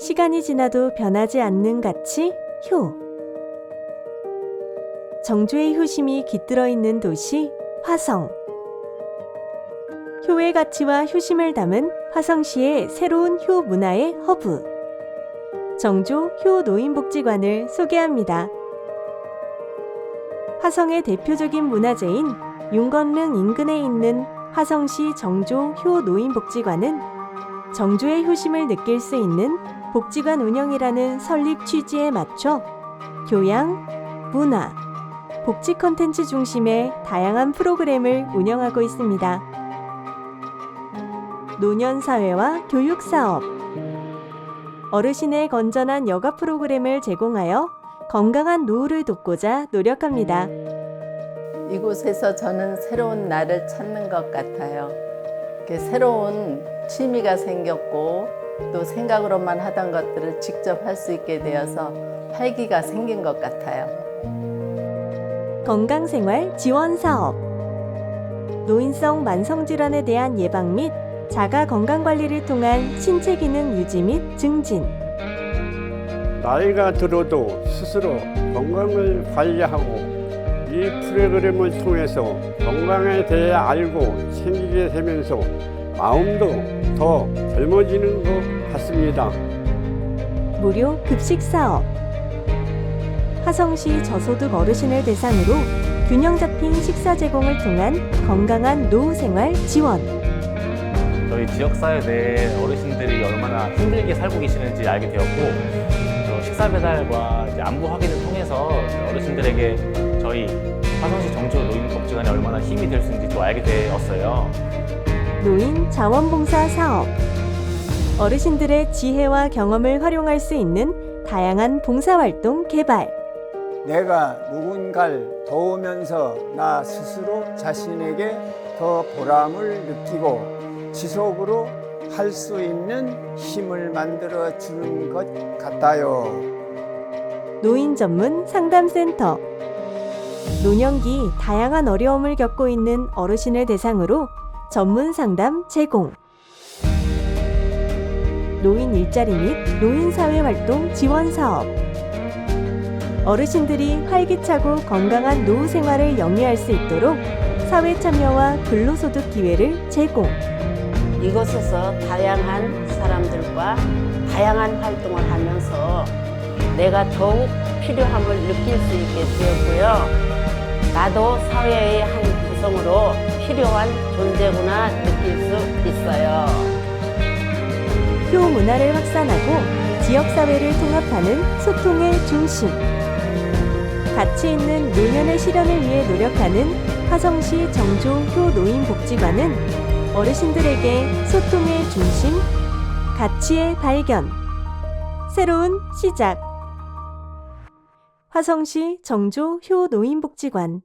시간이 지나도 변하지 않는 가치, 효. 정조의 효심이 깃들어 있는 도시, 화성. 효의 가치와 효심을 담은 화성시의 새로운 효 문화의 허브. 정조 효 노인복지관을 소개합니다. 화성의 대표적인 문화재인 윤건릉 인근에 있는 화성시 정조 효 노인복지관은 정조의 효심을 느낄 수 있는 복지관 운영이라는 설립 취지에 맞춰 교양, 문화, 복지 컨텐츠 중심의 다양한 프로그램을 운영하고 있습니다. 노년사회와 교육사업, 어르신의 건전한 여가 프로그램을 제공하여 건강한 노후를 돕고자 노력합니다. 이곳에서 저는 새로운 나를 찾는 것 같아요. 새로운 취미가 생겼고 또 생각으로만 하던 것들을 직접 할 수 있게 되어서 활기가 생긴 것 같아요. 건강생활 지원 사업 노인성 만성질환에 대한 예방 및 자가 건강관리를 통한 신체 기능 유지 및 증진 나이가 들어도 스스로 건강을 관리하고 이 프로그램을 통해서 건강에 대해 알고 챙기게 되면서 마음도 더 젊어지는 것 같습니다. 무료 급식 사업 화성시 저소득 어르신을 대상으로 균형 잡힌 식사 제공을 통한 건강한 노후 생활 지원 저희 지역사회 내 어르신들이 얼마나 힘들게 살고 계시는지 알게 되었고 또 식사 배달과 이제 안부 확인을 통해서 어르신들에게 저희 화성시 정조 노인 복지관이 얼마나 힘이 될 수 있는지 또 알게 되었어요. 노인 자원봉사 사업 어르신들의 지혜와 경험을 활용할 수 있는 다양한 봉사활동 개발 내가 누군가를 도우면서 나 스스로 자신에게 더 보람을 느끼고 지속으로 할 수 있는 힘을 만들어 주는 것 같아요. 노인 전문 상담센터 노년기 다양한 어려움을 겪고 있는 어르신을 대상으로 전문 상담 제공. 노인 일자리 및 노인 사회 활동 지원 사업. 어르신들이 활기차고 건강한 노후 생활을 영위할 수 있도록 사회 참여와 근로소득 기회를 제공. 이곳에서 다양한 사람들과 다양한 활동을 하면서 내가 더욱 필요함을 느낄 수 있게 되었고요. 나도 사회의 한 구성으로 필요한 존재구나 느낄 수 있어요. 효 문화를 확산하고 지역사회를 통합하는 소통의 중심. 가치 있는 노년의 실현을 위해 노력하는 화성시 정조 효 노인복지관은 어르신들에게 소통의 중심, 가치의 발견, 새로운 시작. 화성시 정조 효 노인복지관